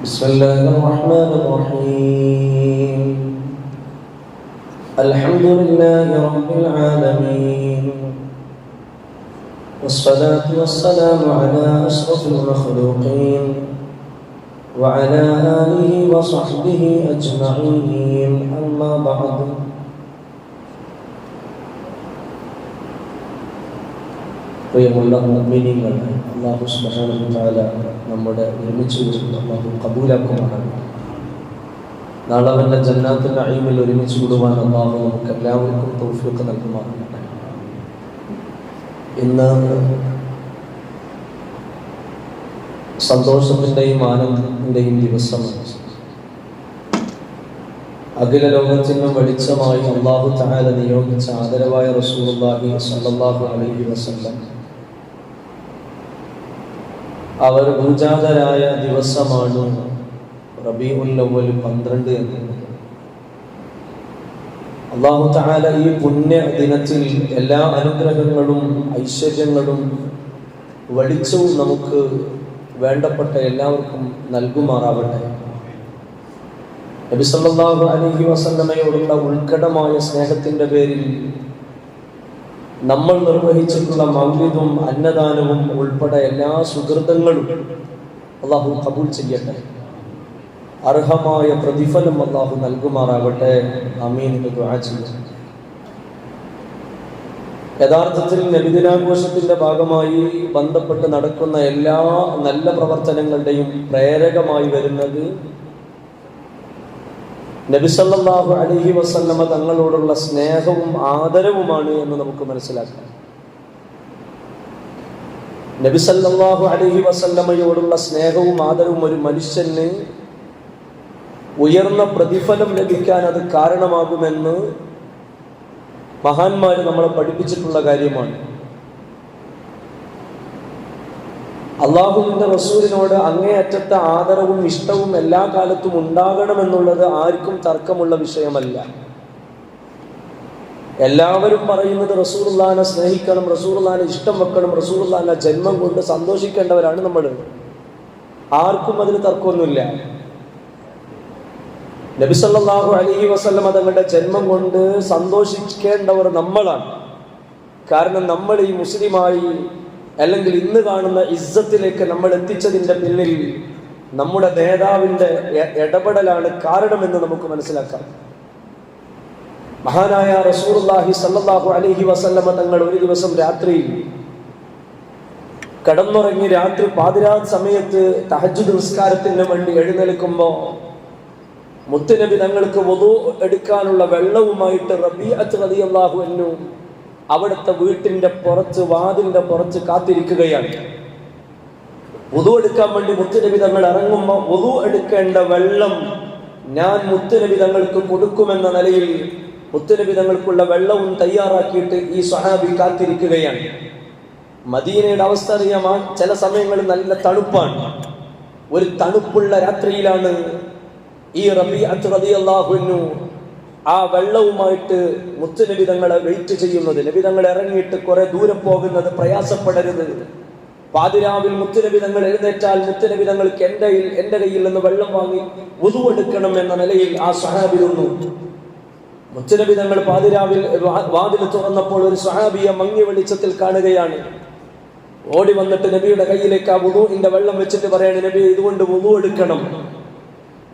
بسم الله الرحمن الرحيم. الحمد لله رب العالمين. والصلاة والسلام على أشرف المخلوقين وعلى آله وصحبه أجمعين. أما بعد. പ്രിയമുള്ള മുഅ്മിനീങ്ങൾ അള്ളാഹു തആല നമ്മുടെ ഒരുമിച്ച് അള്ളാഹു കബൂലാക്കുമാണ് നാളെ അവന്റെ ജന്നാത്തിന്റെ അഴിമിൽ ഒരുമിച്ച് കൂടുവാൻ അള്ളാഹു നമുക്ക് എല്ലാവർക്കും തോഫിയൊക്കെ നൽകുമാറാകട്ടെ. ഇന്ന് സന്തോഷത്തിന്റെയും ആനന്ദത്തിന്റെയും ദിവസമാണ് അഖില ലോകത്തിനും വെളിച്ചമായി അള്ളാഹു തആല നിയോഗിച്ച ആദരവായ റസൂലുള്ളാഹി സ്വല്ലല്ലാഹു അലൈഹി വസല്ലം അവർ പൂജാതരായ ദിവസമാണ് പന്ത്രണ്ട് എന്ന് അള്ളാഹു താല ഈ പുണ്യ ദിനത്തിൽ എല്ലാ അനുഗ്രഹങ്ങളും ഐശ്വര്യങ്ങളും വെളിച്ചവും നമുക്ക് വേണ്ടപ്പെട്ട എല്ലാവർക്കും നൽകുമാറാവട്ടെ. നബി അലഹി വസല്ലമയോടുള്ള ഉൾക്കടമായ സ്നേഹത്തിന്റെ പേരിൽ നമ്മൾ നിർവഹിച്ചിട്ടുള്ള മൗലിതും അന്നദാനവും ഉൾപ്പെടെ എല്ലാ സുഹൃതങ്ങളും അള്ളാഹു കബൂൽ ചെയ്യട്ടെ. അർഹമായ പ്രതിഫലം അള്ളാഹു നൽകുമാറാകട്ടെ യഥാർത്ഥത്തിൽ നബിദിനാഘോഷത്തിന്റെ ഭാഗമായി ബന്ധപ്പെട്ട് നടക്കുന്ന എല്ലാ നല്ല പ്രവർത്തനങ്ങളുടെയും പ്രേരകമായി വരുന്നത് നബിസല്ലാഹു അലഹി വസല്ലമ തങ്ങളോടുള്ള സ്നേഹവും ആദരവുമാണ് എന്ന് നമുക്ക് മനസ്സിലാക്കാം. നബിസല്ലാഹു അലഹി വസല്ലമയോടുള്ള സ്നേഹവും ആദരവും ഒരു മനുഷ്യന് ഉയർന്ന പ്രതിഫലം ലഭിക്കാൻ അത് കാരണമാകുമെന്ന് മഹാന്മാർ നമ്മളെ പഠിപ്പിച്ചിട്ടുള്ള കാര്യമാണ്. അള്ളാഹുവിന്റെ റസൂലിനോട് അങ്ങേയറ്റത്തെ ആദരവും ഇഷ്ടവും എല്ലാ കാലത്തും ഉണ്ടാകണമെന്നുള്ളത് ആർക്കും തർക്കമുള്ള വിഷയമല്ല. എല്ലാവരും പറയുന്നത് റസൂർലാനെ സ്നേഹിക്കണം റസൂർലാനെ ഇഷ്ടം വെക്കണം റസൂർലാനെ ജന്മം കൊണ്ട് സന്തോഷിക്കേണ്ടവരാണ് നമ്മൾ. ആർക്കും അതിന് തർക്കമൊന്നുമില്ല. നബിസല്ലാഹു അലഹി വസ്ലം അതങ്ങളുടെ ജന്മം കൊണ്ട് സന്തോഷിക്കേണ്ടവർ നമ്മളാണ്. കാരണം നമ്മൾ ഈ മുസ്ലിമായി അല്ലെങ്കിൽ ഇന്ന് കാണുന്ന ഇസ്സത്തിലേക്ക് നമ്മൾ എത്തിച്ചതിന്റെ പിന്നിൽ നമ്മുടെ നേതാവിന്റെ ഇടപെടലാണ് കാരണമെന്ന് നമുക്ക് മനസ്സിലാക്കാം. മഹാനായ റസൂർലാഹി സല്ലാഹു അലഹി വസല്ലമ തങ്ങൾ ഒരു ദിവസം രാത്രി കടന്നുറങ്ങി രാത്രി പാതിരാ സമയത്ത് തഹജു നിസ്കാരത്തിന് വേണ്ടി എഴുന്നേൽക്കുമ്പോൾ മുത്തുനബി തങ്ങൾക്ക് വധു എടുക്കാനുള്ള വെള്ളവുമായിട്ട് റബിഅത്ത് റളിയല്ലാഹു അൻഹു അവിടുത്തെ വീട്ടിന്റെ പുറത്ത് വാതിലിന്റെ പുറത്ത് കാത്തിരിക്കുകയാണ്. വുതു എടുക്കാൻ വേണ്ടി മുത്തുനബി തങ്ങൾ ഇറങ്ങുമ്പോൾ വുതു എടുക്കേണ്ട വെള്ളം ഞാൻ മുത്തുനബി തങ്ങൾക്ക് കൊടുക്കുമെന്ന നിലയിൽ മുത്തുനബി തങ്ങൾക്കുള്ള വെള്ളവും തയ്യാറാക്കിയിട്ട് ഈ സ്വഹാബി കാത്തിരിക്കുകയാണ്. മദീനയുടെ അവസ്ഥ അറിയാമാ ചില സമയങ്ങളിൽ നല്ല തണുപ്പാണ്. ഒരു തണുപ്പുള്ള രാത്രിയിലാണ് ഈ റബി അള്ളാഹുനു ആ വെള്ളവുമായിട്ട് മുത്തുനബി തങ്ങളെ വെയിറ്റ് ചെയ്യുന്നത് നബി തങ്ങൾ ഇറങ്ങിയിട്ട് കുറെ ദൂരം പോകുന്നത് പ്രയാസപ്പെടരുത്. പാതിരാവിൽ മുത്തുനബി തങ്ങൾ എഴുന്നേറ്റാൽ മുത്തുനബി തങ്ങൾക്ക് എന്റെ എന്റെ കയ്യിൽ നിന്ന് വെള്ളം വാങ്ങി ഉതുവെടുക്കണം എന്ന നിലയിൽ ആ സഹാബി നിന്നു മുത്തുനബി തങ്ങൾ പാതിരാവിൽ വാതിൽ തുറന്നപ്പോൾ ഒരു സഹാബിയെ മങ്ങി വെളിച്ചത്തിൽ കാണുകയാണ്. ഓടി വന്നിട്ട് നബിയുടെ കയ്യിലേക്ക് ആ വെള്ളം വെച്ചിട്ട് പറയാണ് നബി ഇതുകൊണ്ട് വുതു എടുക്കണം.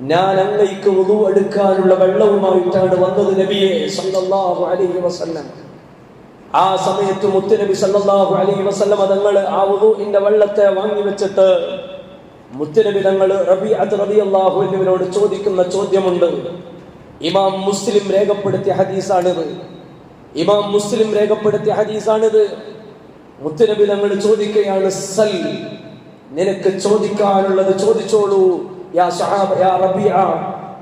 ഞാൻ അങ്ങയ്ക്ക് ഉതു എടുക്കാനുള്ള വെള്ളവുമായിട്ടാണ് വന്നത് നബിയെ സല്ലല്ലാഹു അലൈഹി വസല്ലം. ആ സമയത്ത് മുത്തുനബി സല്ലല്ലാഹു അലൈഹി വസല്ലം തങ്ങൾ ആ ഉതുവിന്റെ വെള്ളത്തെ വാങ്ങി വെച്ചിട്ട് മുത്തുനബി തങ്ങൾ റബി റബീഅത്ത് റളിയല്ലാഹു എന്നിവരോട് ചോദിക്കുന്ന ചോദ്യമുണ്ട്. ഇമാം മുസ്ലിം രേഖപ്പെടുത്തിയ ഹദീസാണിത്. ഇമാം മുസ്ലിം രേഖപ്പെടുത്തിയ ഹദീസാണിത്. മുത്തുനബി തങ്ങൾ ചോദിക്കുകയാണ് സൽ നിനക്ക് ചോദിക്കാനുള്ളത് ചോദിച്ചോളൂ.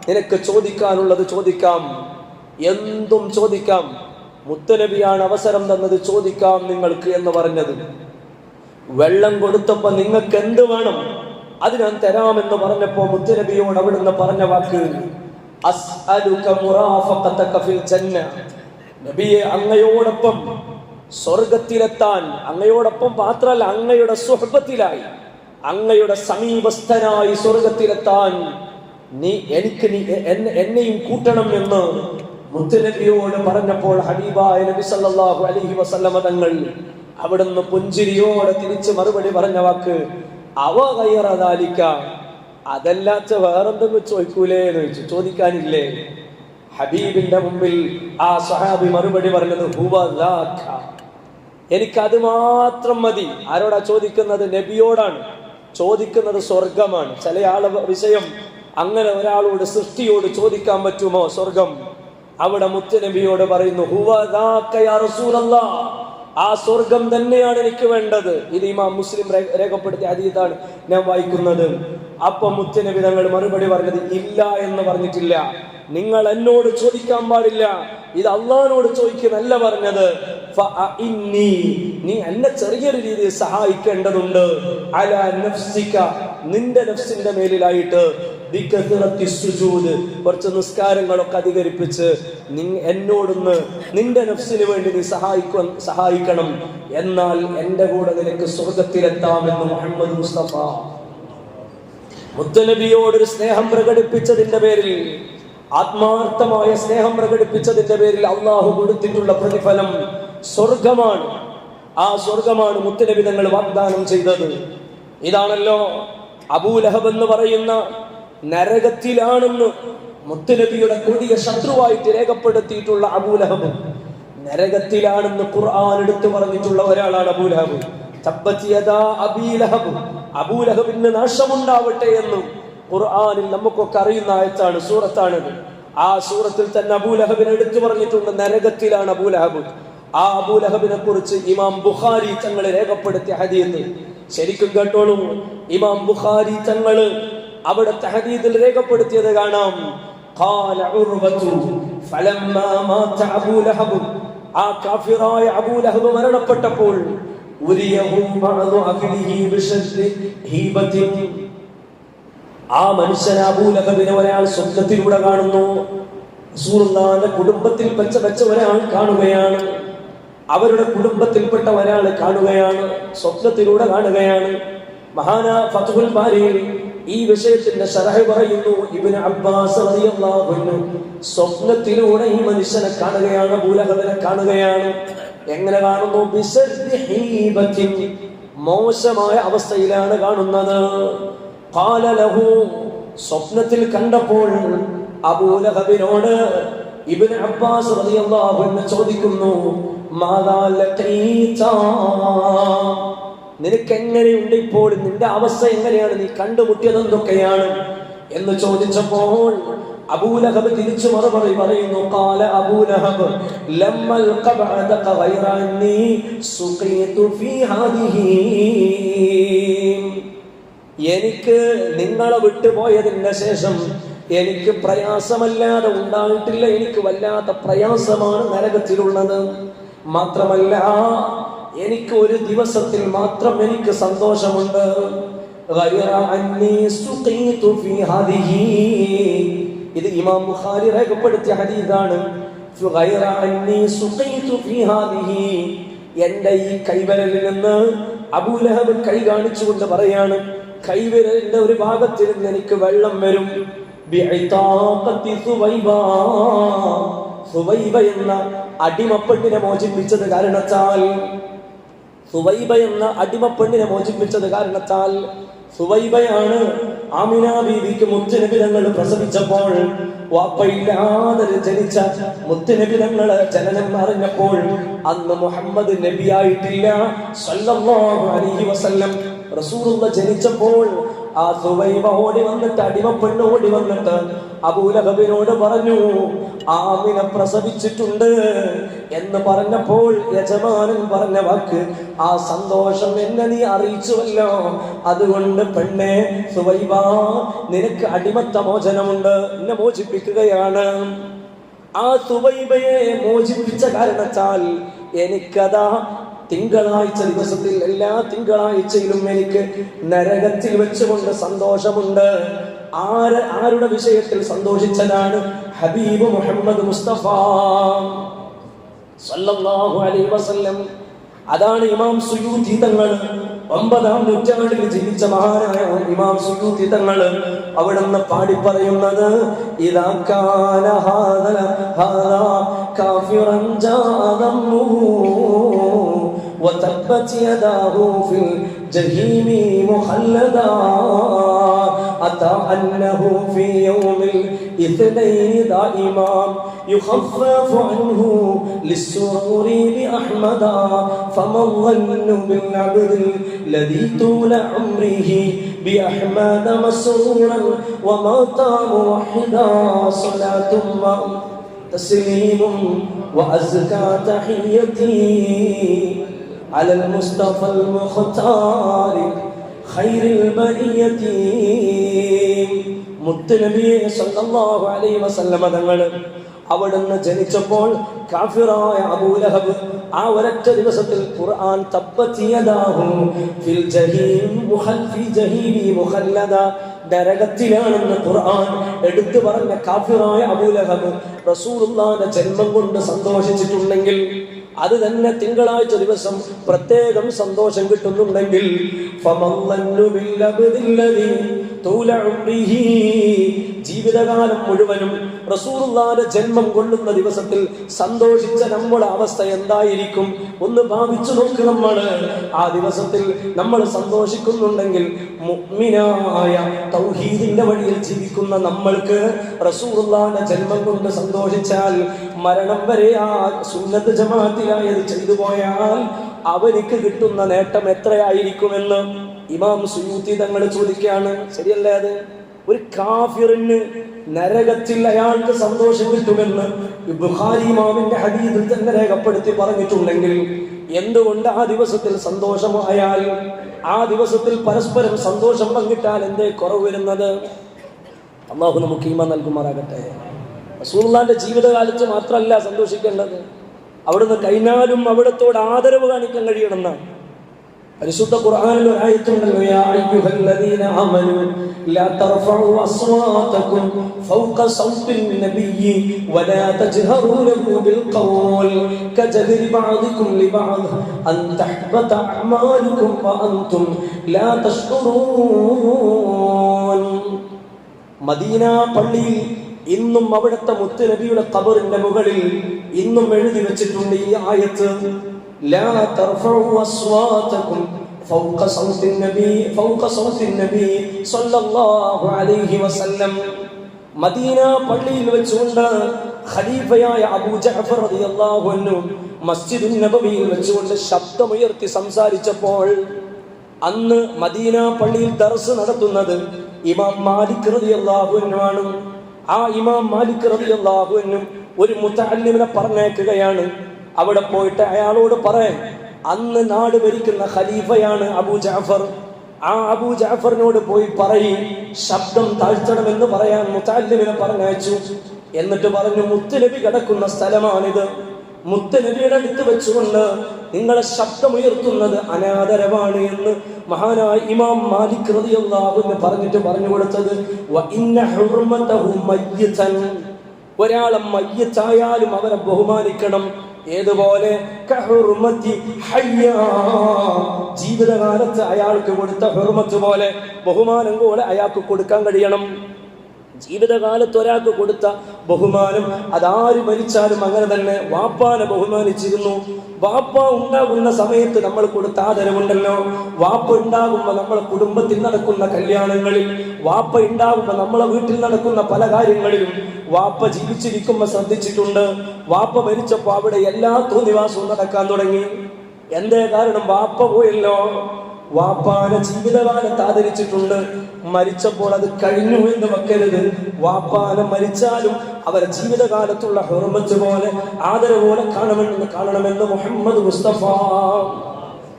നിനക്ക് ചോദിക്കാനുള്ളത് ചോദിക്കാം. എന്തും ചോദിക്കാം. മുത്തനബിയാണ് അവസരം തന്നത് ചോദിക്കാം നിങ്ങൾക്ക് എന്ന് പറഞ്ഞത്. വെള്ളം കൊടുത്തപ്പോ നിങ്ങൾക്ക് എന്ത് വേണം? അത് ഞാൻ തരാമെന്ന് പറഞ്ഞപ്പോ മുത്തനബിയോട് അവിടുന്ന് പറഞ്ഞ വാക്ക് അങ്ങയോടൊപ്പം സ്വർഗത്തിലെത്താൻ അങ്ങയോടൊപ്പം മാത്രമല്ല അങ്ങയുടെ സുഹബത്തിലായി അങ്ങയുടെ സമീപസ്ഥനായി സ്വർഗത്തിലെത്താൻ നീ എനിക്ക് നീ എന്നെ എന്നെയും കൂട്ടണം എന്ന് മുത്തുനബിയോട് പറഞ്ഞപ്പോൾ ഹബീബായ നബി സല്ലല്ലാഹു അലൈഹി വസല്ലമ തങ്ങൾ അവിടുന്ന് പുഞ്ചിരിയോടെ തിരിച്ച് മറുപടി പറഞ്ഞ വാക്ക് അവ കയ്യറതാലിക്ക അതല്ലാത്ത വേറെന്തെങ്കിലും ചോദിക്കൂലേ എന്ന് ചോദിച്ചു. ചോദിക്കാനില്ലേ? ഹബീബിന്റെ മുമ്പിൽ ആ സഹാബി മറുപടി പറഞ്ഞത് ഹുവ എനിക്ക് എനിക്കത് മാത്രം മതി. ആരോടാ ചോദിക്കുന്നത്? നബിയോടാണ്. ചോദിക്കുന്നത് സ്വർഗമാണ് ചില ആളെ വിഷയം അങ്ങനെ ഒരാളോട് സൃഷ്ടിയോട് ചോദിക്കാൻ പറ്റുമോ സ്വർഗം അവിടെ മുത്തനബിയോട് പറയുന്നു. ആ സ്വർഗം തന്നെയാണ് എനിക്ക് വേണ്ടത്. ഇത് ഇമാം മുസ്ലിം രേഖപ്പെടുത്തിയ അതീതാണ് ഞാൻ വായിക്കുന്നത്. അപ്പൊ മുത്തനബി തങ്ങൾ മറുപടി പറഞ്ഞത് ഇല്ല എന്ന് പറഞ്ഞിട്ടില്ല. നിങ്ങൾ എന്നോട് ചോദിക്കാൻ പാടില്ല. ഇത് അള്ളഹാനോട് ചോദിക്കുന്നല്ല പറഞ്ഞത്. നീ എന്നെ ചെറിയൊരു രീതിയിൽ സഹായിക്കേണ്ടതുണ്ട്. അല നഫ്സിക നിന്റെ നഫ്സിന്റെ മേലിലായിട്ട്. കുറച്ച് നിസ്കാരങ്ങളൊക്കെ അധികരിപ്പിച്ച് നി എന്നോടൊന്ന് നിന്റെ നഫ്സിന് വേണ്ടി നീ സഹായിക്ക സഹായിക്കണം. എന്നാൽ എന്റെ കൂടെ നിനക്ക് സ്വർഗത്തിലെത്താമെന്ന് മുഹമ്മദ് മുസ്തഫ. മുത്തനബിയോടൊരു സ്നേഹം പ്രകടിപ്പിച്ചതിന്റെ പേരിൽ ആത്മാർത്ഥമായ സ്നേഹം പ്രകടിപ്പിച്ചതിന്റെ പേരിൽ അള്ളാഹു കൊടുത്തിട്ടുള്ള പ്രതിഫലം സ്വർഗമാണ്. ആ സ്വർഗമാണ് മുത്തലവിധങ്ങൾ വാഗ്ദാനം ചെയ്തത്. ഇതാണല്ലോ അബൂലഹബ് എന്ന് പറയുന്ന നരകത്തിലാണെന്ന് മുത്തലബിയുടെ കൊടിയ ശത്രുവായിട്ട് രേഖപ്പെടുത്തിയിട്ടുള്ള അബൂലഹബ് നരകത്തിലാണെന്ന് ഖുർആൻ എടുത്തു പറഞ്ഞിട്ടുള്ള ഒരാളാണ് അബൂലഹബ് തബ്ബത് യദാ അബീ ലഹബ്. അബൂലഹബിന് നാശമുണ്ടാവട്ടെ എന്നും ഖുർആാനിൽ നമുക്കൊക്കെ അറിയുന്ന ആയത്താണ് സൂറത്താണിത്. ആ സൂറത്തിൽ തന്നെ അബൂലഹബിനെ എടുത്തു പറഞ്ഞിട്ടുണ്ട് നരകത്തിലാണ് അബൂലഹബ്. ആ അബൂലഹബിനെ കുറിച്ച് ഇമാം ബുഖാരി തങ്ങൾ രേഖപ്പെടുത്തിയ ഹദീന്ന് ശരിക്കും കേട്ടോളൂ ഇമാം ബുഖാരി തങ്ങൾ അവിടെ ഹദീദിൽ രേഖപ്പെടുത്തിയത് കാണാം. ആ കാഫിറായ അബൂലഹബ് മരണപ്പെട്ടപ്പോൾ ഉരിയഹും ആ മനുഷ്യൻ അബൂലഹബിനെ ഒരാൾ സ്വപ്നത്തിലൂടെ കാണുന്നു. റസൂലുള്ളാഹിന്റെ കുടുംബത്തിൽ വെച്ച വെച്ച ഒരാൾ കാണുകയാണ്. അവരുടെ കുടുംബത്തിൽപ്പെട്ട ഒരാൾ കാണുകയാണ്. സ്വപ്നത്തിലൂടെ കാണുകയാണ്. മഹാന ഫതുൽ ബാരിയിൽ ഈ വിഷയത്തിന്റെ ശരഹ പറയുന്നു. ഇബ്നു അബ്ബാസ് സ്വപ്നത്തിലൂടെ ഈ മനുഷ്യനെ കാണുകയാണ് അബൂലഹബിനെ കാണുകയാണ്. എങ്ങനെ കാണുന്നു? മോശമായ അവസ്ഥയിലാണ് കാണുന്നത്. സ്വപ്നത്തിൽ കണ്ടപ്പോൾ അബൂലഹബിനോട് ഇബിൻ അബ്ബാസ് ചോദിക്കുന്നു നിനക്ക് എങ്ങനെയുണ്ട് ഇപ്പോൾ? നിന്റെ അവസ്ഥ എങ്ങനെയാണ്? നീ കണ്ടുമുട്ടിയത് എന്തൊക്കെയാണ് എന്ന് ചോദിച്ചപ്പോൾ അബൂലഹബ് തിരിച്ചു മറുപടി പറയുന്നു കാല അബൂലഹബ് ലമ്മൽ എനിക്ക് നിങ്ങളെ വിട്ടുപോയതിന് ശേഷം എനിക്ക് പ്രയാസമല്ലാതെ ഉണ്ടായിട്ടില്ല എനിക്ക് വല്ലാത്ത പ്രയാസമാണ് നരകത്തിലുള്ളത് മാത്രമല്ല എനിക്ക് ഒരു ദിവസത്തിൽ മാത്രം എനിക്ക് സന്തോഷമുണ്ട്. ഇത് ഇമാം ബുഖാരി രേഖപ്പെടുത്തിയ ഹാദിഹി. എന്റെ ഈ കൈവരലിൽ നിന്ന് അബൂലഹബ് കൈ കാണിച്ചുകൊണ്ട് പറയാണ് കൈവിരലിന്റെ ഒരു ഭാഗത്തിൽ നിന്ന് എനിക്ക് വെള്ളം വരും. സുവൈബ. എന്ന അടിമപ്പെണ്ണിനെ മോചിപ്പിച്ചത് കാരണത്താൽ. സുവൈബ എന്ന അടിമപ്പെണ്ണിനെ മോചിപ്പിച്ചത് കാരണത്താൽ സുവൈബയാണ് ആമിന ബീവിക്ക് മുത്തുനബിതങ്ങൾ പ്രസവിച്ചപ്പോൾ വാപ്പയില്ലാതെ ജനിച്ച മുത്തുനബിതങ്ങൾ ജനനം അറിഞ്ഞപ്പോൾ അന്ന് മുഹമ്മദ് നബിയായിട്ടില്ല. സല്ലല്ലാഹു അലൈഹി വസല്ലം റസൂലുള്ള ജനിച്ചപ്പോൾ ആ സുവൈമ ഓടി വന്നിട്ട് അടിമപ്പെണ്ണ് ഓടി വന്നിട്ട് അബൂലഹബിനോട് പറഞ്ഞു ആമിന പ്രസവിച്ചിട്ടുണ്ട്. എന്ന് പറഞ്ഞപ്പോൾ യജമാനൻ പറഞ്ഞ വാക്ക് ആ സന്തോഷം എന്നെ നീ അറിയിച്ചുവല്ലോ. അതുകൊണ്ട് പെണ്ണെ സുവൈബ നിനക്ക് അടിമത്ത മോചനമുണ്ട്. എന്നെ മോചിപ്പിക്കുകയാണ്. ആ സുവൈബയെ മോചിപ്പിച്ച കാരണത്താൽ എനിക്കതാ തിങ്കളാഴ്ച ദിവസത്തിൽ എല്ലാ തിങ്കളാഴ്ചയിലും എനിക്ക് നരകത്തിൽ വെച്ചുകൊണ്ട് സന്തോഷമുണ്ട്. ആര് ആരുടെ വിഷയത്തിൽ സന്തോഷിച്ചതാണ്? ഹബീബ് മുഹമ്മദ് മുസ്തഫ. സല്ലല്ലാഹു അലൈഹി വസല്ലം. അതാണ് ഇമാം സുയൂതി തങ്ങൾ ഒമ്പതാം നൂറ്റാണ്ടിൽ ജീവിച്ച മഹാനായ ഇമാം സുയൂതി തങ്ങൾ അവിടുന്ന് പാടി പറയുന്നത് ഇതാ കാല ഹാദ ഹാദ കാഫിറൻ ജാദമ്മുഹു وتبت يداه في الجحيم مخلدا. أتى أنه في يوم الاثنين دائما يخفف عنه للسرور بأحمدا فما الظن بالعبد الذي طول عمره بأحمد مسرورا ومات موحدا. صلاة تسليم وأزكى تحيتي. على المصطفى المختار خير البرية മുത്തുനബിയെ സല്ലല്ലാഹു അലൈഹി വസല്ലമ തങ്ങൾ അവിടുന്ന് ജനിച്ചപ്പോൾ കാഫിറായ അബൂലഹബ് ആ ഒരൊറ്റ ദിവസത്തിൽ ഖുർആൻ തബ്ബത്തിയദാഹു ഫിൽ ജഹീം മുഹൽ ഫി ജഹീമി മുഖല്ലദ നരകത്തിലാണെന്ന് ഖുർആൻ എടുത്തു പറഞ്ഞ കാഫിറായ അബൂലഹബ് റസൂലുള്ളാഹിന്റെ ജന്മം കൊണ്ട് സന്തോഷിച്ചിട്ടുണ്ടെങ്കിൽ അത് തന്നെ തിങ്കളാഴ്ച ദിവസം പ്രത്യേകം സന്തോഷം കിട്ടുന്നുണ്ടെങ്കിൽ ജീവിതകാലം മുഴുവനും റസൂറുള്ളാന്റെ ജന്മം കൊള്ളുന്ന ദിവസത്തിൽ സന്തോഷിച്ച നമ്മുടെ അവസ്ഥ എന്തായിരിക്കും? ഒന്ന് ഭാവിച്ചു നോക്ക് നമ്മൾ ആ ദിവസത്തിൽ നമ്മൾ സന്തോഷിക്കുന്നുണ്ടെങ്കിൽ മുഗ്മിനായ തൗഹീദിന്റെ വഴിയിൽ ജീവിക്കുന്ന നമ്മൾക്ക് റസൂറുള്ളാന്റെ ജന്മം കൊണ്ട് സന്തോഷിച്ചാൽ മരണം വരെ ആ സുന്നത്ത് അത് ചെയ്തു പോയാൽ അവനിക്ക് കിട്ടുന്ന നേട്ടം എത്രയായിരിക്കുമെന്ന് ഇമാം സുയൂത്തി തങ്ങൾ ചോദിക്കുകയാണ്. ശരിയല്ലേ അത്? ഒരു കാഫിറിന് നരകത്തിൽ അയാൾക്ക് സന്തോഷം കിട്ടുമെന്ന് ബുഹാരിമാവിന്റെ ഹദീദിൽ തന്നെ രേഖപ്പെടുത്തി പറഞ്ഞിട്ടുണ്ടെങ്കിൽ എന്തുകൊണ്ട് ആ ദിവസത്തിൽ സന്തോഷമായാൽ ആ ദിവസത്തിൽ പരസ്പരം സന്തോഷം പങ്കിട്ടാൽ എന്തേ കുറവ് വരുന്നത്? അള്ളാഹു നമുക്ക് ഈമ നൽകുമാറാകട്ടെ. റസൂലുള്ളാന്റെ ജീവിതകാലത്ത് മാത്രമല്ല സന്തോഷിക്കേണ്ടത്. അവിടുന്ന് കഴിഞ്ഞാലും അവിടത്തോട് ആദരവ് കാണിക്കാൻ കഴിയണമെന്നാണ് പരിശുദ്ധ ഖുർആനിൽ ഒരു വലാ ബിൽ അൻ തഹ്ബത ലാ മദീന പള്ളിയിൽ ഇന്നും അവിടുത്തെ മുത്തുനബിയുടെ ഖബറിന്റെ മുകളിൽ ഇന്നും എഴുതി വെച്ചിട്ടുണ്ട് ഈ ആയത്ത്. لا ترفعوا أصواتكم فوق صوت النبي فوق صوت النبي صلى الله عليه وسلم മദീന പള്ളിയിൽ വെച്ചുകൊണ്ട് ഖലീഫയായ അബൂ ജഅഫർ റളിയല്ലാഹു അൻഹു മസ്ജിദുൻ നബവിയിൽ വെച്ചുകൊണ്ട് ശബ്ദമുയർത്തി സംസാരിച്ചപ്പോൾ അന്ന് മദീന പള്ളിയിൽ ദർസ് നടത്തുന്നത് ഇമാം മാലിക് റളിയല്ലാഹു അൻഹു ആണ് ആ ഇമാം മാലിക് റളിയല്ലാഹു അൻഹു ഒരു മുത്തഅല്ലിമിനെ പറഞ്ഞേക്കുകയാണ് അവിടെ പോയിട്ട് അയാളോട് പറയാൻ അന്ന് നാട് ഭരിക്കുന്ന ഖലീഫയാണ് അബൂ ജാഫർ ആ അബൂ ജാഫറിനോട് പോയി പറയും ശബ്ദം താഴ്ത്തണമെന്ന് പറയാൻ മുത്താലിമിനെ പറഞ്ഞയച്ചു. എന്നിട്ട് പറഞ്ഞു മുത്തലബി കിടക്കുന്ന സ്ഥലമാണിത്. മുത്തലബിയുടെ അടുത്ത് വെച്ചുകൊണ്ട് നിങ്ങളെ ശബ്ദമുയർത്തുന്നത് അനാദരമാണ് എന്ന് മഹാനായ ഇമാം മാലിക് റളിയല്ലാഹു പറഞ്ഞിട്ട് പറഞ്ഞു കൊടുത്തത്. ഒരാളെ മയ്യത്തായാലും അവരെ ബഹുമാനിക്കണം. ഏതുപോലെ. ജീവിതകാലത്ത് അയാൾക്ക് കൊടുത്ത ഹെർമത്ത് പോലെ ബഹുമാനം പോലെ അയാൾക്ക് കൊടുക്കാൻ കഴിയണം ജീവിതകാലത്ത് ഒരാൾക്ക് കൊടുത്ത ബഹുമാനം അതാര് മരിച്ചാലും അങ്ങനെ തന്നെ വാപ്പാനെ ബഹുമാനിച്ചിരുന്നു. വാപ്പ ഉണ്ടാകുന്ന സമയത്ത് നമ്മൾ കൊടുത്ത ആദരവുണ്ടല്ലോ. വാപ്പ ഉണ്ടാകുമ്പോൾ നമ്മളെ കുടുംബത്തിൽ നടക്കുന്ന കല്യാണങ്ങളിൽ വാപ്പ ഉണ്ടാകുമ്പോൾ നമ്മളെ വീട്ടിൽ നടക്കുന്ന പല കാര്യങ്ങളിലും വാപ്പ ജീവിച്ചിരിക്കുമ്പോൾ ശ്രദ്ധിച്ചിട്ടുണ്ട്. വാപ്പ മരിച്ചപ്പോൾ അവിടെ എല്ലാ തോന്നിവാസവും നടക്കാൻ തുടങ്ങി. എന്തേ കാരണം? വാപ്പ പോയല്ലോ. വാപ്പാനെ ജീവിതകാലത്ത് ആദരിച്ചിട്ടുണ്ട്. മരിച്ചപ്പോൾ അത് കഴിഞ്ഞു എന്ന് വെക്കരുത്. വാപ്പാന മരിച്ചാലും അവരെ ജീവിതകാലത്തുള്ള ഹുർമത്ത് പോലെ ആദരവോടെ കാണണമെന്ന് കാണണമെന്ന് മുഹമ്മദ് മുസ്തഫ.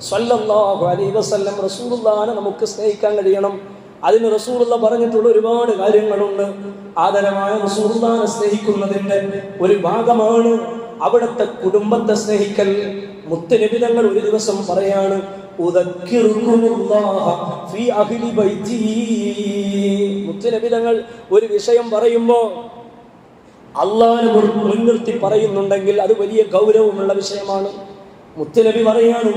സല്ലല്ലാഹു വസല്ലം നമുക്ക് സ്നേഹിക്കാൻ കഴിയണം. അതിന് റസൂലുള്ള പറഞ്ഞിട്ടുള്ള ഒരുപാട് കാര്യങ്ങളുണ്ട്. ആദരമായ റസൂലുള്ളാഹിനെ സ്നേഹിക്കുന്നതിന്റെ ഒരു ഭാഗമാണ് അവിടുത്തെ കുടുംബത്തെ സ്നേഹിക്കൽ. മുത്തനിബിതങ്ങൾ ഒരു ദിവസം പറയാണ് തങ്ങൾ ഒരു വിഷയം പറയുമ്പോ അള്ളാഹിനെ മുൻനിർത്തി പറയുന്നുണ്ടെങ്കിൽ അത് വലിയ ഗൗരവമുള്ള വിഷയമാണ്. മുത്തുനബി പറയാണ്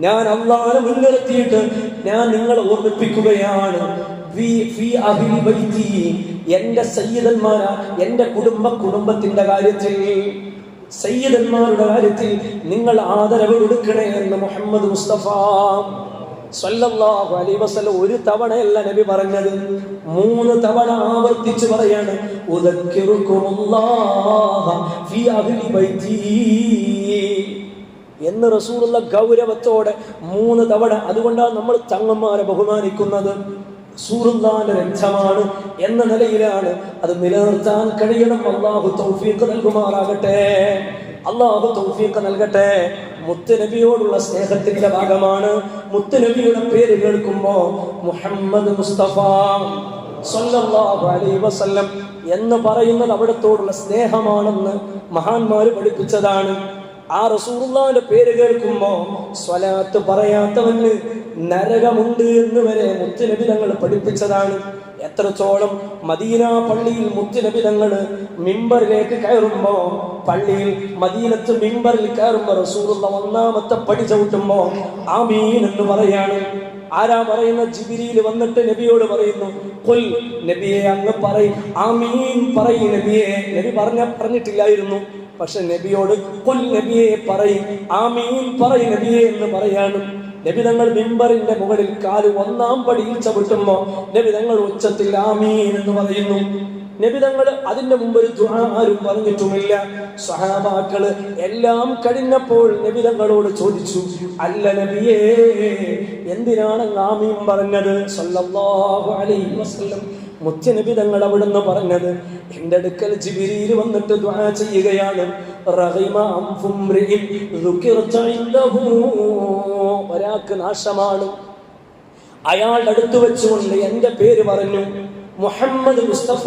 ഞാൻ അള്ളാഹിനെ മുൻനിർത്തിയിട്ട് ഞാൻ നിങ്ങളെ ഓർമ്മിപ്പിക്കുകയാണ്. എന്റെ സയ്യിദന്മാരാ എന്റെ കുടുംബ കുടുംബത്തിന്റെ കാര്യത്തിൽ സയ്യിദന്മാരുടെ കാര്യത്തിൽ നിങ്ങൾ ആദരവ് കൊടുക്കണേ എന്ന് മുഹമ്മദ് മുസ്തഫ. സല്ലല്ലാഹു അലൈഹി വസല്ലം ഒരു തവണയല്ല നബി പറഞ്ഞത്. മൂന്ന് തവണ ആവർത്തിച്ച് പറയാണ് ബൈത്തി എന്ന് റസൂലുള്ള ഗൗരവത്തോടെ മൂന്ന് തവണ അതുകൊണ്ടാണ് നമ്മൾ തങ്ങന്മാരെ ബഹുമാനിക്കുന്നത്. സൂറുല്ലാന്റെ രക്ഷമാണ് എന്ന നിലയിലാണ് അത് നിലനിർത്താൻ കഴിയണം. അള്ളാഹു തൗഫീഖ് നൽകുമാറാകട്ടെ. അള്ളാഹു തൗഫീഖ് നൽകട്ടെ. മുത്തുനബിയോടുള്ള സ്നേഹത്തിന്റെ ഭാഗമാണ്. മുത്തുനബിയുടെ പേര് കേൾക്കുമ്പോ മുഹമ്മദ് മുസ്തഫ സല്ലല്ലാഹു അലൈഹി വസല്ലം എന്ന് പറയുന്നത് അവിടത്തോടുള്ള സ്നേഹമാണെന്ന് മഹാന്മാര് പഠിപ്പിച്ചതാണ്. ആ റസൂറുള്ളാന്റെ പേര് കേൾക്കുമ്പോ സ്വലാത്ത് പറയാത്തവന് നരകമുണ്ട് എന്ന് വരെ മുത്തുനബി തങ്ങൾ പഠിപ്പിച്ചതാണ്. എത്രത്തോളം മദീന പള്ളിയിൽ മുത്തുനബി തങ്ങൾ മിമ്പറിലേക്ക് കയറുമ്പോ പള്ളിയിൽ മദീനത്ത് മിമ്പറിൽ കയറുമ്പോ റസൂറുള്ള ഒന്നാമത്തെ പടി ചവിട്ടുമ്പോ ആമീൻ എന്ന് പറയാണ്. ആരാ പറയുന്ന ജിബിരിയിൽ വന്നിട്ട് നബിയോട് പറയുന്നു കൊൽ നബിയെ അങ്ങ് പറയും. ആമീൻ പറയും നബിയെ. നബി പറഞ്ഞ പറഞ്ഞിട്ടില്ലായിരുന്നു. പക്ഷെ നബിയോട് കൊൽ നബിയെ പറയും. ആമീൻ പറയും നബിയെ എന്ന് പറയാണ് നബി തങ്ങൾ മിമ്പറിന്റെ മുകളിൽ കാൽ ഒന്നാം പടിയിൽ ചവിട്ടുമ്പോ നബി തങ്ങൾ ഉച്ചത്തിൽ ആമീൻ എന്ന് പറയുന്നു. നബി തങ്ങൾ അതിന്റെ മുമ്പ് ഒരു ദുആ ആരും പറഞ്ഞിട്ടുമില്ല. സഹാബാക്കൾ എല്ലാം കഴിഞ്ഞപ്പോൾ നബി തങ്ങളോട് ചോദിച്ചു അല്ല നബിയേ എന്തിനാണ് ആമീൻ പറഞ്ഞത്? സല്ലല്ലാഹു അലൈഹി വസല്ലം. മുത്തനബി തങ്ങൾ അവിടുന്ന് പറഞ്ഞത് എന്റെ അടുക്കൽ ജിബിരിയിൽ വന്നിട്ട് ദുആ ചെയ്യുകയാണ്. ഒരാൾക്ക് നാശമാണ്. അയാളുടെ അടുത്ത് വെച്ചുകൊണ്ട് എന്റെ പേര് പറഞ്ഞു മുഹമ്മദ് മുസ്തഫ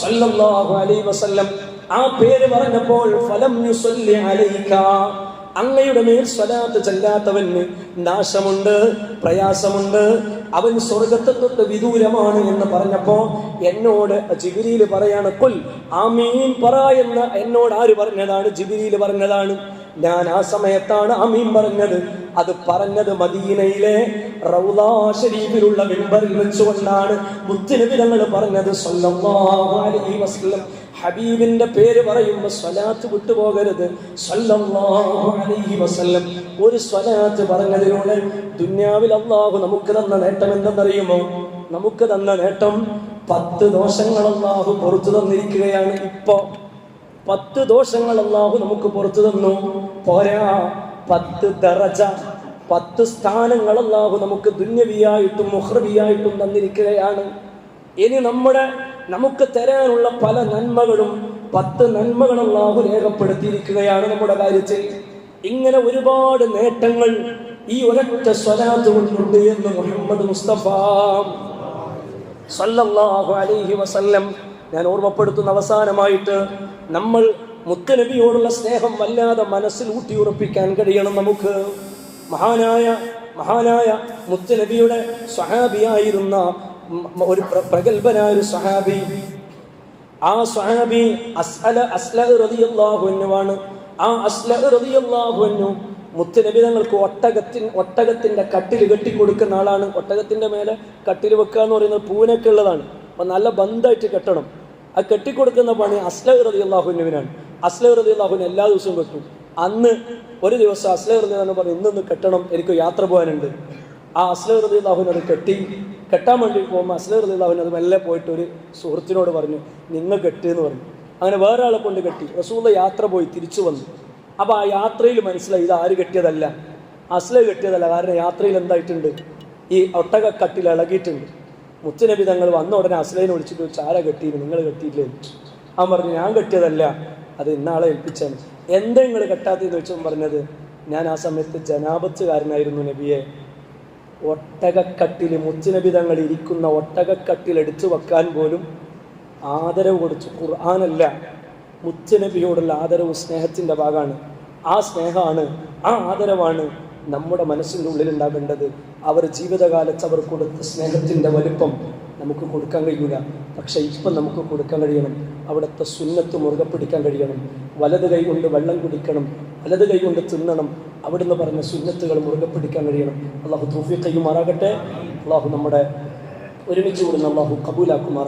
സല്ലല്ലാഹു അലൈഹി വസല്ലം. ആ പേര് പറഞ്ഞപ്പോൾ ഫലം യുസല്ലി അലൈക. അങ്ങയുടെ മേൽ സ്വലാത്ത് ചെല്ലാത്തവന് നാശമുണ്ട് പ്രയാസമുണ്ട്. അവൻ സ്വർഗത്തെ തൊട്ട് വിദൂരമാണ് എന്ന് പറഞ്ഞപ്പോ എന്നോട് ജിബിരിയിൽ പറയാണ് കൊൽ ആമീൻ പറ എന്ന് എന്നോട് ആര് പറഞ്ഞതാണ്? ജിബിരിയിൽ പറഞ്ഞതാണ് ഞാൻ ആ സമയത്താണ് അമീൻ പറഞ്ഞത്. അത് പറഞ്ഞത് മദീനയിലെ റൗലാ ഷരീഫിലുള്ള മിമ്പറിൽ വെച്ചുകൊണ്ടാണ് മുത്തുനബി തങ്ങൾ പറഞ്ഞത്. ഹബീബിന്റെ പേര് പറയുമ്പോൾ സ്വലാത്ത് വിട്ടുപോകരുത്. അലൈഹി വസല്ലം. ഒരു സ്വലാത്ത് പറഞ്ഞതിലൂടെ ദുന്യാവിൽ അള്ളാഹു നമുക്ക് തന്ന നേട്ടം എന്തെന്നറിയുമോ? നമുക്ക് തന്ന നേട്ടം പത്ത് ദോഷങ്ങൾ അള്ളാഹു പുറത്തു തന്നിരിക്കുകയാണ് ഇപ്പോ പത്ത് ദോഷങ്ങൾ അള്ളാഹു നമുക്ക് പുറത്തു തന്നു. പോരാ പത്ത് ദറജ പത്ത് സ്ഥാനങ്ങൾ അള്ളാഹു നമുക്ക് ദുന്യവിയായിട്ടും മുഹ്രബിയായിട്ടും തന്നിരിക്കുകയാണ്. ഇനി നമ്മുടെ നമുക്ക് തരാനുള്ള പല നന്മകളും പത്ത് നന്മകൾ അള്ളാഹു രേഖപ്പെടുത്തിയിരിക്കുകയാണ് നമ്മുടെ കാര്യത്തിൽ. ഇങ്ങനെ ഒരുപാട് നേട്ടങ്ങൾ ഈ ഒരൊറ്റ സ്വലാത്ത് കൊണ്ടുണ്ട് എന്ന് മുഹമ്മദ് മുസ്തഫ സല്ലല്ലാഹു അലൈഹി വസല്ലം ഞാൻ ഓർമ്മപ്പെടുത്തുന്ന അവസാനമായിട്ട് നമ്മൾ മുത്തനബിയോടുള്ള സ്നേഹം വല്ലാതെ മനസ്സിൽ ഊട്ടിയുറപ്പിക്കാൻ കഴിയണം നമുക്ക്. മഹാനായ മഹാനായ മുത്തനബിയുടെ സ്വഹാബിയായിരുന്ന ഒരു പ്ര- പ്രഗത്ഭനായ ഒരു സ്വഹാബി. ആ സ്വഹാബി അസ്അല അസ്ല റളിയല്ലാഹു അൻഹുവാണ്. ആ അസ്ല റളിയല്ലാഹു അൻഹു മുത്തുനബി തങ്ങൾക്ക് ഒട്ടകത്തിൻ ഒട്ടകത്തിന്റെ കട്ടിൽ കെട്ടിക്കൊടുക്കുന്ന ആളാണ്. ഒട്ടകത്തിന്റെ മേലെ കട്ടിൽ വെക്കുക എന്ന് പറയുന്നത് പൂനൊക്കെ ഉള്ളതാണ്. അപ്പൊ നല്ല ബന്ധമായിട്ട് കെട്ടണം. ആ കെട്ടിക്കൊടുക്കുന്ന പണി അസ്ലഹ് റതി അള്ളാഹുനുവിനാണ് അസ്ലഹ് റതി അള്ളാഹുവിന് എല്ലാ ദിവസവും കെട്ടും. അന്ന് ഒരു ദിവസം അസ്ല എന്ന് പറഞ്ഞു ഇന്നൊന്ന് കെട്ടണം എനിക്ക് യാത്ര പോകാനുണ്ട്. ആ അസ്ലഹ് റതി അള്ളാഹുവിന് അത് കെട്ടി. കെട്ടാൻ വേണ്ടി പോകുമ്പോൾ അസ്ലഹ് റതി അള്ളാഹുവിന് അത് മെല്ലെ പോയിട്ട് ഒരു സുഹൃത്തിനോട് പറഞ്ഞു നിങ്ങൾ കെട്ടി എന്ന് പറഞ്ഞു. അങ്ങനെ വേറെ ആളെ കൊണ്ട് കെട്ടി. റസൂള്ള യാത്ര പോയി തിരിച്ചു വന്നു. അപ്പോൾ ആ യാത്രയിൽ മനസ്സിലായി ഇത് ആര് കെട്ടിയതല്ല. അസ്ല കെട്ടിയതല്ല. കാരണം യാത്രയിൽ എന്തായിട്ടുണ്ട്? ഈ ഒട്ടകക്കട്ടിൽ ഇളകിയിട്ടുണ്ട്. മുത്തുനബി തങ്ങൾ വന്ന ഉടനെ അസ്ലൈനെ വിളിച്ചിട്ട് ചോദിച്ചു ആരാ നിങ്ങൾ കെട്ടിയില്ലേ അവൻ പറഞ്ഞു ഞാൻ കെട്ടിയതല്ല അത് ഇന്നാളെ ഏൽപ്പിച്ചാണ് എന്താ നിങ്ങൾ കെട്ടാത്തതെന്ന് വെച്ചവൻ പറഞ്ഞത് ഞാൻ ആ സമയത്ത് ജനാപത്തുകാരനായിരുന്നു നബിയെ. ഒട്ടകക്കട്ടിൽ മുത്തുനബി തങ്ങൾ ഇരിക്കുന്ന ഒട്ടകക്കട്ടിൽ എടുത്തു വെക്കാൻ പോലും ആദരവ് കൊടുത്തു. ഖുർആാനല്ല മുത്തുനബിയോടുള്ള ആദരവ് സ്നേഹത്തിന്റെ ഭാഗമാണ്. ആ സ്നേഹമാണ് ആ ആദരവാണ് നമ്മുടെ മനസ്സിന്റെ ഉള്ളിൽ ഉണ്ടാകേണ്ടത് അവർ ജീവിതകാലത്ത് അവർ കൊടുത്ത സ്നേഹത്തിന്റെ വലുപ്പം നമുക്ക് കൊടുക്കാൻ കഴിയില്ല പക്ഷേ ഇപ്പം നമുക്ക് കൊടുക്കാൻ കഴിയണം. അവിടുത്തെ സുന്നത്ത് മുറുകെ പിടിക്കാൻ കഴിയണം. വലത് കൈ കൊണ്ട് വെള്ളം കുടിക്കണം. വലത് കൈ കൊണ്ട് തിന്നണം. അവിടുന്ന് പറഞ്ഞ സുന്നത്തുകൾ മുറുകെ പിടിക്കാൻ കഴിയണം. അള്ളാഹു തൗഫീഖ് കൈമാറാകട്ടെ അള്ളാഹു നമ്മുടെ ഒരുമിച്ച് കൂടുന്ന അള്ളാഹു കബൂലാക്കുമാറാകട്ടെ.